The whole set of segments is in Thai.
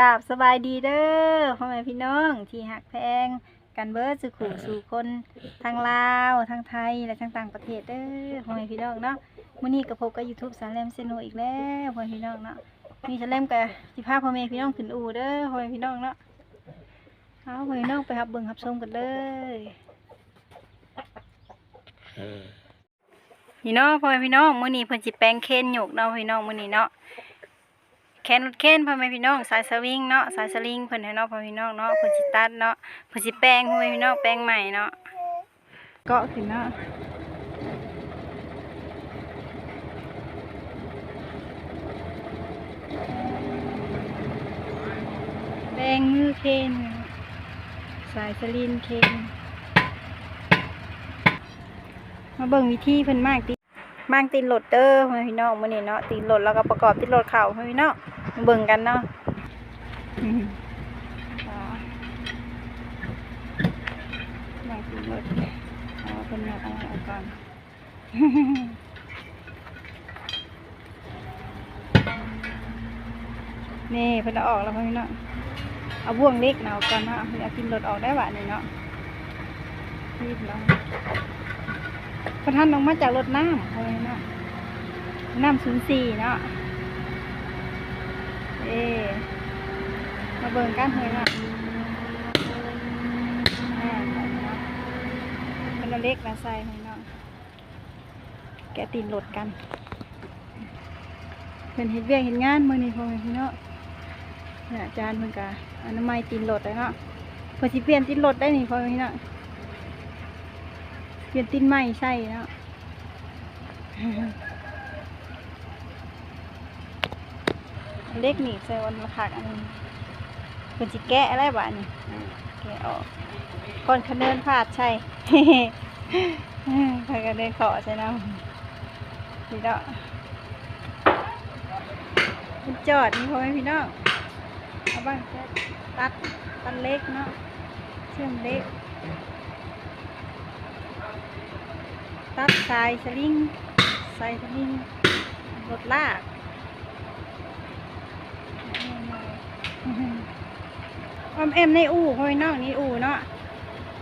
กับสบายดีเด้อพ่อแม่พี่น้องที่หักแพงกันเบิร์ดสู่ขู่สู่คนทางลาวทางไทยและทางต่างประเทศเด้อพ่อแม่พี่น้องเนาะมื้อนี้ก็พบกับ YouTube สารแลมเซโนอีกแล้วพ่อแม่พี่น้องเนาะมีสารแลมกับสิพาพ่อแม่พี่น้องขึ้นอู่เด้อพ่อแม่พี่น้องเนาะเอาพ่อแม่พี่น้องไปรับเบิ่งรับชมกันเลยเออพี่น้องพ่อแม่พี่น้องมื้อนี้เพิ่นสิแปลงเคนหยกเนาะพี่น้องมื้อนี้เนาะ แคนรถเคนพ่อแม่พี่น้องสายสวิงเนาะสายสลิงเพิ่นให้เนาะพ่อพี่น้องเนาะเพิ่นสิตัดเนาะเพิ่นสิแปลงพ่อแม่พี่น้องแปลงใหม่เนาะเกาะขึ้นเนาะแปลงมือเคนสายสลิงเคนมาเบิ่งวิธีเพิ่นมากติ มางตีนโหลดเด้อพี่น้องมื้อนี้เนาะตีนโหลดแล้วก็ประกอบตีนโหลดเข่าพี่น้องเบิ่งกันเนาะมางตีนโหลดเอาเพิ่นเอาเอาก่อนนี่เพิ่นอออกแล้วพี่น้องเอาบ่วงเล็กเอาก่อนเนาะเอาเอาตีนโหลดออกได้บาดนี่เนาะรีบเนาะ ระท่านลงมาจากรถน้ำอะไรนะน้ำศูนย์สี่เนาะเอมาเบิ่งกันเฮ้ยเนาะอ่าใส่เนาะเป็นอันเล็กนะใส่เฮ้ยเนาะแกตีนรถกันเป็นเห็ดเวียกเห็ดงานมือนี้พอไหมพี่เนาะเนี่ยจารย์เพิ่นกะอนามัยตีนรถเลยเนาะพิ่นสิเปลี่ยนตีนรถได้นี่พอไหมพี่เนาะ เปลี่ยนติ้นใหม่ใช่แล้วเล็กนี่ใส่วันละขาดอันนี้เป็นจิแกะอะไรบ้านี่แกะออกก่อนคะเนินพลาดใช่ใครก็เดินขอใช่เนาะพี่เนาะมันจอดนี่พอไหมพี่น้องเอาบ้างตัดตัดเล็กเนาะเชื่อมเล็ก ตัดสายสลิงสายสลิงรถลากออมเอ็มในอู่พ่อพี่น้องนี่อู่เนาะ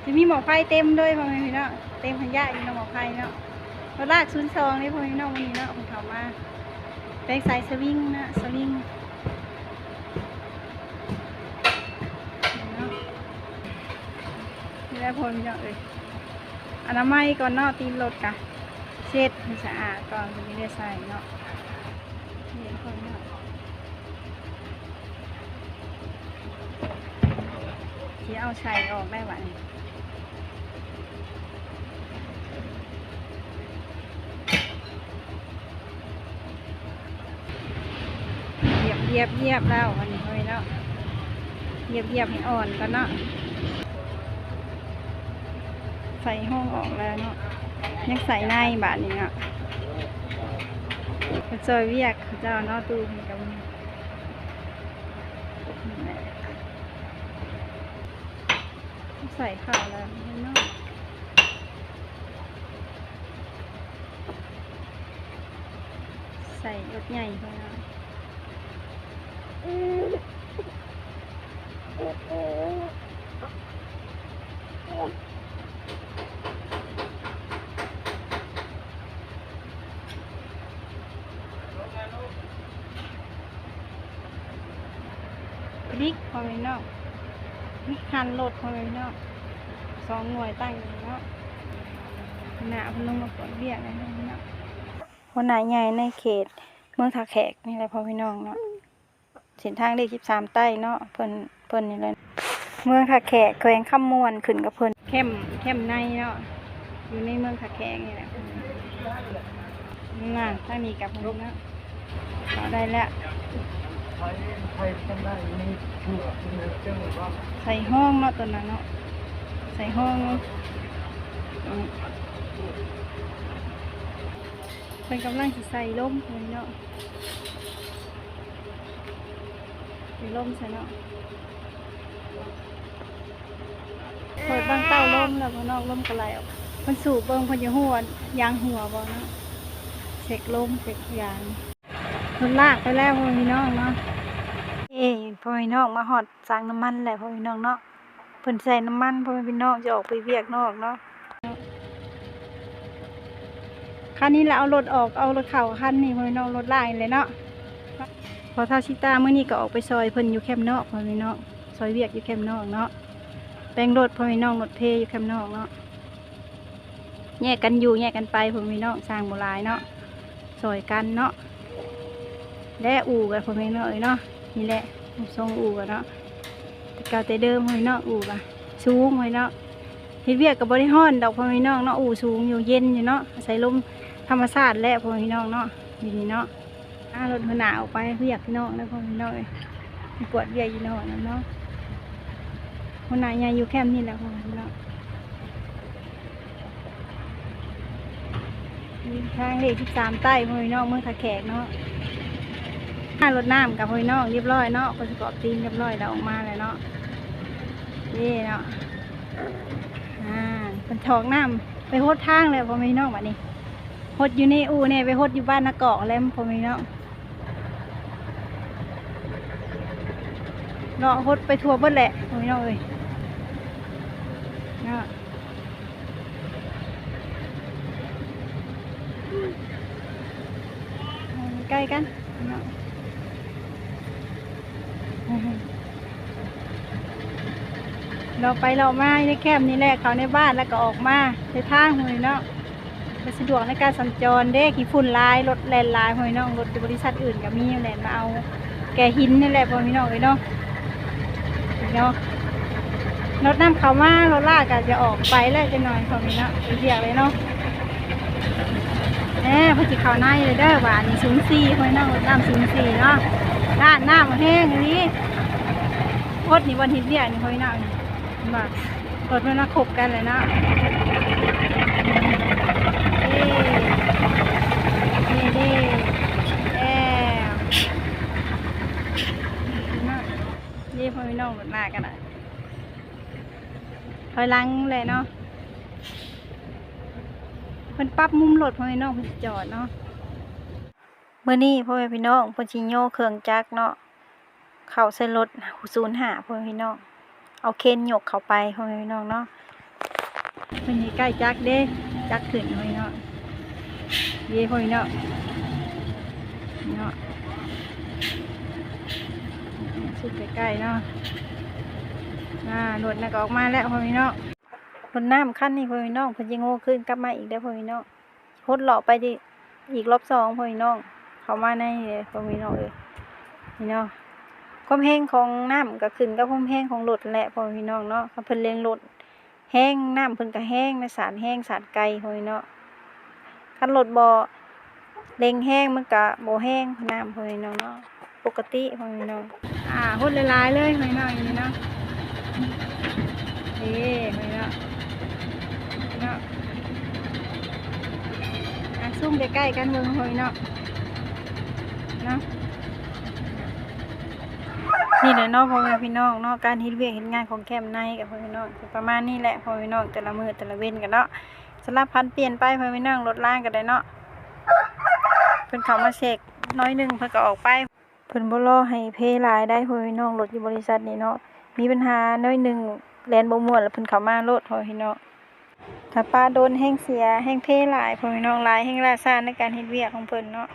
จะมีหมอกไฟเต็มด้วยพ่อพี่น้องเต็มพันยะอยู่ในหมอกไฟเนาะรถลากชุนซองนี่พ่อพี่น้องวันนี้เนาะผมถามมาแปลงสายสวิงนะสลิงเนาะนี่แหละพ่อพี่น้องเอ้ย อนามัยก่อนเนาะตีนรถกะเช็ดให้สะอาดก่อนถึงจะได้ใส่เนาะนี่คนเนาะที่เอาใส่ออกได้หวานเยียบเยียบเยียบแล้ววันนี้เฮ้ยเนาะเยียบเยียบให้อ่อนก่อนเนาะ ใส่ห้องออกแล้วเนาะยังใส่ในบาทนี้เนาะไปจอยเวียกเขาเจ้าเนาะตู้ให้กับมันใส่ข้าวแล้วเนาะใส่รถใหญ่ไปเนาะบิ๊กพอไหมเนาะ หันรถพอไหมเนาะสองหน่วยตั้งเนาะหนาพิ่นลงมาปวดเบี้ยอะไรเนาะคนไหนใหญ่ในเขต เมืองทาแขกนี่แหละพ่อพี่น้องเนาะเส้นทางเลขสิบสามใต้เนาะเพิ่นเพิ่นนี่เลย เมืองทาแขกแขวงคำมมวนขึ้นกับเพิ่นเข้มเข้มในเนาะอยู่ในเมืองทาแขกนี่แหละน่ะทางนี้กับเพิ่นเนาะได้แล้ว ใส่ห้องเนาะตัวนั้นเนาะใส่ห้องเป็นกำลังสิใส่ล่มเลยเนาะใส่ล่มใส่เนาะเปิดบางเต้าล่มแล้วพอนอกล่มก็ไหลออกมันสูบเบิ่งเพนจะหัวยางหัวบ่เนาะเช็คล่มเช็คยาง มันลากไปแล้วพ่อพี่น้องเนาะเอ๊ะพ่อพี่น้องมาฮอดสร้างน้ำมันแหละพ่อพี่น้องเนาะเพิ่นใส่น้ำมันพ่อพี่น้องจะออกไปเวียกนอกเนาะคันนี้แหละเอารถออกเอารถเข้าคันนี้พ่อพี่น้องรถลายเลยเนาะพอเท่าชิตาเมื้อนี้ก็ออกไปซอยเพิ่นอยู่แคมนอกพ่อพี่น้องซอยเวียกอยู่แคมนอกเนาะแปลงรถพ่อพี่น้องรถเทอยู่แคมนอกเนาะแยกกันอยู่แยกกันไปพ่อพี่น้องสร้างบ่หลายเนาะซอยกันเนาะ และอู่กันพ่อพี่น้อยเนาะนี่แหละทรงอู่กันเนาะแต่เก่าแต่เดิมพ่อพี่น้องอู่กันสูงพ่อพี่น้องเฮ็ดเวียกกับบริห้อนดอกพ่อพี่น้องเนาะอู่สูงอยู่เย็นอยู่เนาะอาศัยลมธรรมชาติและพ่อพี่น้องเนาะอยู่นี่เนาะอ่ารถหัวหน้าออกไปเวียกพี่น้องแล้วพ่อพี่น้องเอ้ยปวดเวียกอยู่นาะนั่นเนาะหัวหน้าใหญ่อยู่แคมป์นี่แหละพ่อพี่น้องทางเลขที่สามใต้พ่อน้องเมืองทะแขกเนาะ รถน้ำกับพ่อพี่น้องเรียบร้อยเนาะคนประกอบตีนเรียบร้อยแล้วออกมาเลยเนาะนี่เนาะอ่าเป็นถอกน้ำไปโฮดทางเลยพอพี่น้องบัดนี้โฮดอยู่ในอู่เนี่ยไปโฮดอยู่บ้านนาเกาะแล้วพอพี่น้องเนาะโฮดไปทัวร์เบิดแหละพอพี่น้องเอ้ยเนาะใกล้กันเนาะ เราไปเรามาในแคมนี่แหละเขาในบ้านแล้วก็ออกมาในทางหวยเนาะมันสะดวกในการสัญจรเด้ขี่ฝุ่นลายรถแลนลายหวยเนาะรถบริษัทอื่นก็มีแลนมาเอา แกหินนี่แหละพอพี่น้องเลยเนาะเนาะรถน้ำเขามารถลากก็จะออกไปแล้วจะหน่อยพอพี่เนาะไปเรียกเลยเนาะแหมพอจิเขาหน้าเลยเด้อว่านี่ศูนย์สี่หวยเนาะรถน้ำศูนย์สี่เนาะด้านหน้ามาแห้งอันนี้พดนี่วันฮิตเรียนี่พอพี่เนาะนี่ บารถมันมาขบกันเลยนะนี่นี่แอวนี่พ่อพี่น้องรถหน้ากันอะถอยหลังเลยเนาะเพิ่นปรับมุมรถพ่อพี่น้องเพิ่นจอดเนาะเมื่อนี้พ่อแม่พี่น้องเพิ่นสิโยเครื่องจักรเนาะเข้าใส่รถศูนย์หาพ่อแม่พี่น้อง เอาเคนหยกเข้าไปพ่อแม่พี่น้องเนาะมันอยู่ใกล้จักเด้จักขึ้นพ่อแม่น้องเย่พ่อแม่น้องเนาะสุดใกล้ๆเนาะอ่ารถน่ะก็ออกมาแล้วพ่อแม่พี่น้องรถน้ำขั้นนี้พ่อแม่พี่น้องเพิ่นจะโง่ขึ้นกลับมาอีกได้พ่อแม่พี่น้องพดเลาะไปดิอีกรอบสองพ่อแม่พี่น้อง เข้ามาในพ่อแม่พี่น้องเอ้ยนี่เนาะ ความแห้งของน้ำก็ขึ้นกับความแห้งของรถแหละพ่อพี่น้องเนาะคันเพิ่นเลี้ยงรถแห้งน้ำเพิ่นก็แห้งนะสารแห้งสารไกลพ่อพี่น้องคันรถบ่อเล็งแห้งมันก็บ่แห้งน้ำพ่อพี่น้องเนาะปกติพ่อพี่น้องอ่าหดหลายๆเลยพ่อพี่น้องอย่างนี้เนาะนี่พ่อพี่น้องเนาะอะซุ่มใกล้ๆกันเบิ่งพ่อพี่น้องเนาะ นี่แหละเนาะพ่อแม่พี่น้องเนาะการเฮ็ดเวียกเฮ็ดงานของแคมป์ในกับพ่อพี่น้องประมาณนี้แหละพ่อพี่น้องแต่ละมือแต่ละเว้นกันเนาะสลับพันเปลี่ยนไปพ่อพี่น้องลดล่างกันได้เนาะเพิ่นเขามาเช็คน้อยหนึงเพิ่นก็ออกไปเพิ่นบ่รอให้เพหลายได้พ่อพี่น้องรถอยู่บริษัทนี้เนาะมีปัญหาน้อยหนึงแลนบ่ม่วนแล้วเพิ่นเขามาโลดพ่อพี่น้องถ้าป้าโดนแห้งเสียแห้งเพหลายพ่อพี่น้องหลายแห้งล่าซ่าในการเฮ็ดเวียกของเพิ่นเนาะ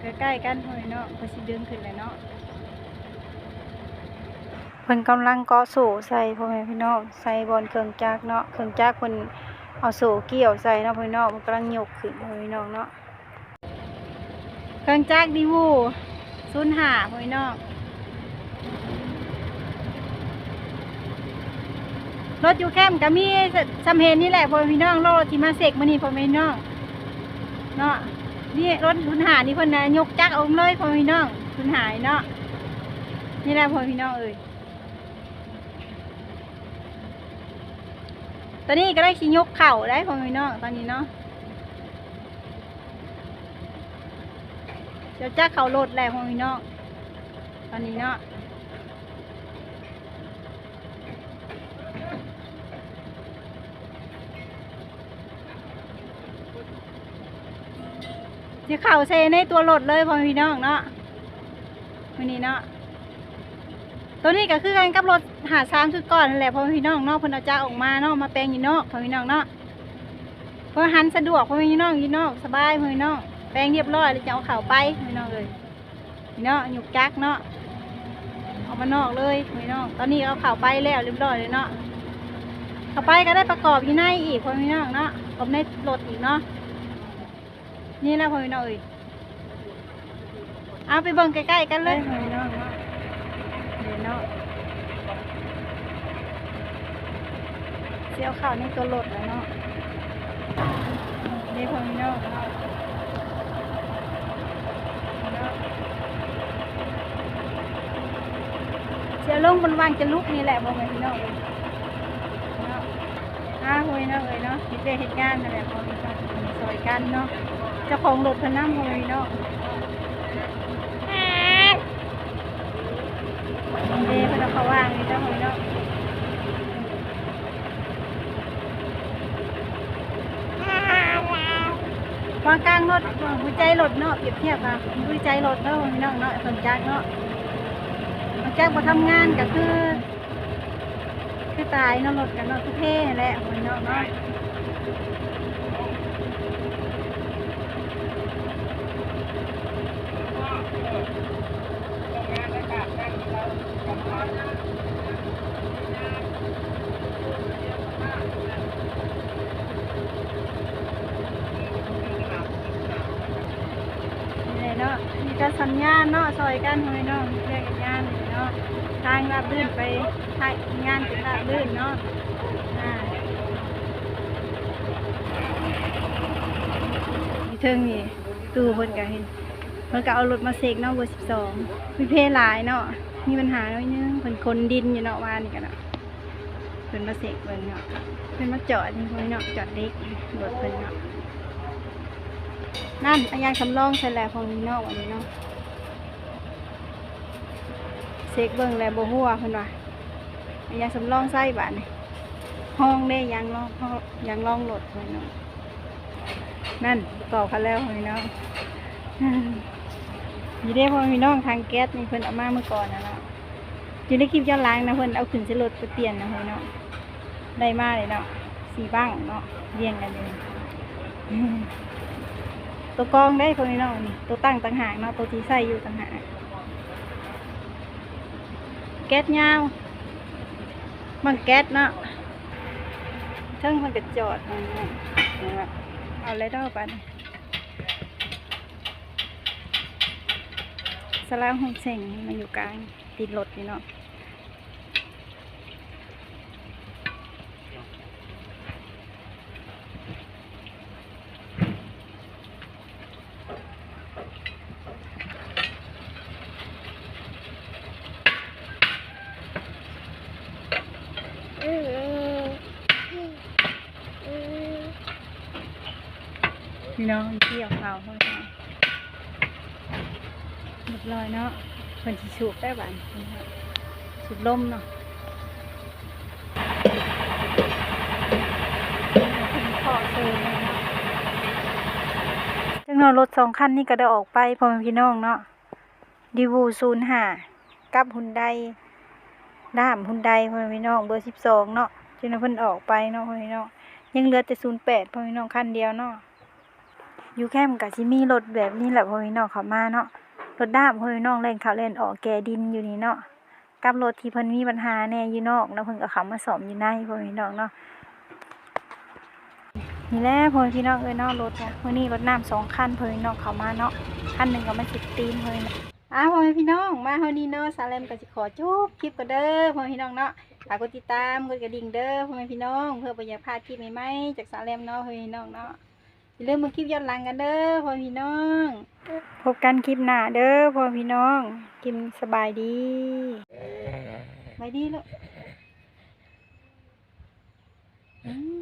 ใกล้ๆกันพ่อพี่น้องเพิ่นสิดึงขึ้นเลยเนาะ พิ่นกำลังก่อโซ่ใส่พ่อแม่พี่น้องใส่บอนเครื่องจักรเนาะเครื่องจักรเพิ่นเอาโซ่เกี่ยวใส่เนาะพี่น้องมันกำลังยกขึ้นพ่อพี่น้องเนาะเครื่องจักรดีวูศูนย์หาพ่อพี่น้องรถอยู่แคมก็มีสำเห็นนี่แหละพ่อพี่น้องรถที่มาเสกมื้อนี้พ่อแม่พี่น้องเนาะนี่รถศูนย์หานี่เพิ่นน่ะยกจักรเอาเลยพ่อพี่น้องศูนย์หายเนาะนี่แหละพ่อพี่น้องเอ้ย ตอนนี้ก็ได้ชิยกเข่าได้พ่อพี่น้องตอนนี้เนาะเดี๋ยวจ้าเข่ารถแล้วพ่อพี่น้องตอนนี้เนาะเดี๋ยวเข่าเซในตัวรถเลยพ่อพี่น้องเนาะมื้อนี้เนาะ ตัวนี้ก็คือกันกับรถหาช้างคือก่อนนั่นแหละพ่อพี่น้องเนาะเพิ่นเอาจาออกมาเนาะมาแปลงอยู่นอกพ่อพี่น้องเนาะเพื่อหันสะดวกพ่อพี่น้องอยู่นอกสบายพ่อพี่น้องแปลงเรียบร้อยแล้วจะเอาเข้าไปพ่อพี่น้องเลยพี่น้องหยุกจักเนาะเอามานอกเลยพ่อพี่น้องตอนนี้เอาเข้าไปแล้วเรียบร้อยเลยเนาะเข้าไปก็ได้ประกอบอยู่ในอีกพ่อพี่น้องเนาะประกอบในรถอีกเนาะนี่แหละพ่อพี่น้องเอ้ยเอาไปเบิ่งใกล้ๆกันเลยพ่อพี่น้องเนาะ เดี๋ยวเนาะเสียวข่าวในตัวรถแล้วเนาะนี่พอมีเนาะเนาะเสียวลงบนวางจะลุกนี่แหละบอกไงพี่น้องเลยเนาะอ้าวพี่น้องเลยเนาะมีเจเหตุการณ์นั่นแหละพอมีกันซอยกันเนาะเจ้าของรถพนันพอมีเนาะเด้เพิ่นเอา เขาว่างนี่เจ้าพอมีเนาะวางกลางรถหัวใจรถเนาะเปรียบเทียบกับหัวใจรถเนาะพี่น้องเนาะสนใจเนาะมันแจ้งมาทำงานก็คือ คือตายเนาะรถกันเนาะทุกเท่แหละพี่น้องเนาะนี่เนาะมีการ สัญญาณเนาะซอยกันพี่น้องเรียกงานเนาะทางราบรื่นไปทางงานเป็นราบรื่นเนาะอ่ามีเทิงนี่ตู้เพิ่นก็เห็นเพิ่นก็เอารถมาเสกเนาะเบอร์สิบสองมีเพหลายเนาะมีปัญหาหน่อยนึงเพิ่นคนดินอยู่เนาะวานี่กันเนาะเพิ่นมาเสกเพิ่นเนาะเพิ่นมาจอดนี่เพิ่นเนาะจอดเล็กรถเพิ่นเนาะ นั่นอายางสำรองใส่แหละของนี้เนาะวันนี้เนาะเสกเบิ่งแลบ่ฮู้ว่าเพิ่นว่าอายางสำรองใส่บาดนี่ห้องได้ยางรองห้องยางรองรถเพิ่นเนาะนั่นประกอบกันแล้วพี่น้องอยู่ได้พ่อพี่น้องทางแก๊สนี่เพิ่นเอามาเมื่อก่อนนะเนาะอยู่ในคลิปย้อนหลังนะเพิ่นเอาขึ้นส่รถไปเปลี่ยนนะพี่น้องได้มาเลยเนาะสีบ้างเนาะเรียงกันเลย ตัวกองได้คนนี้เนาะนี่ตัวตั้งต่างหากเนาะตัวที่ใส่อยู่ต่างหากแก๊สยาวมันแก๊สเนาะเทั้งมันกระจอดนี่เนาะนะครับเอาเลยเด้อปันสลามหงเสงมันอยู่กลางติดรถนี่เนาะ พี่น้องเที่ยวเขาเพื่อนเรียบร้อยเนาะเพิ่นสิสูบได้บ้านเพิ่นเนาะสูบลมเนาะขอเซยเนาะจังเนารถสองคันนี่ก็ได้ออกไปพ่อแม่พี่น้องเนาะดีวูศูนย์ห้ากับฮุนไดด้ามฮุนไดพ่อแม่พี่น้องเบอร์สิบสองเนาะจังเนาเพิ่นออกไปเนาะพ่อแม่พี่น้องยังเหลือแต่ศูนย์แปดพ่อแม่พี่น้องคันเดียวเนาะ ยู่แคมกับซิมีรถแบบนี้แหละพ่อพี่น้องเขามาเนาะรถด้ามพ่อพี่น้องเล่นเขาเล่นออกแกดินอยู่นี่เนาะกับรถที่เพิ่นมีปัญหาแน่อยู่นอกแล้วเพิ่นก็เขามาสอมอยู่ในพ่อพี่น้องเนาะนี่แหละพ่อพี่น้องเอ้ยเนาะรถเนี่ยมื้อนี้รถน้ำสองคันพ่อพี่น้องเขามาเนาะคันหนึ่งก็มาสิบตีนพ่อพี่น้องอะพ่อพี่น้องมาเฮานี้เนาะซาเลมก็สิขอจบคลิปกันเด้อพ่อพี่น้องเนาะฝากกดติดตามกดกระดิ่งเด้อพ่อพี่น้อง เพื่อบ่อยากพลาดคลิปใหม่ๆจากซาเลมเนาะพ่อพี่น้องเนาะ อย่าลืมมาคลิปย้อนหลังกันเด้อพ่อพี่น้องพบกันคลิปหน้าเด้อพ่อพี่น้องกินสบายดีสบายดีลูกอืม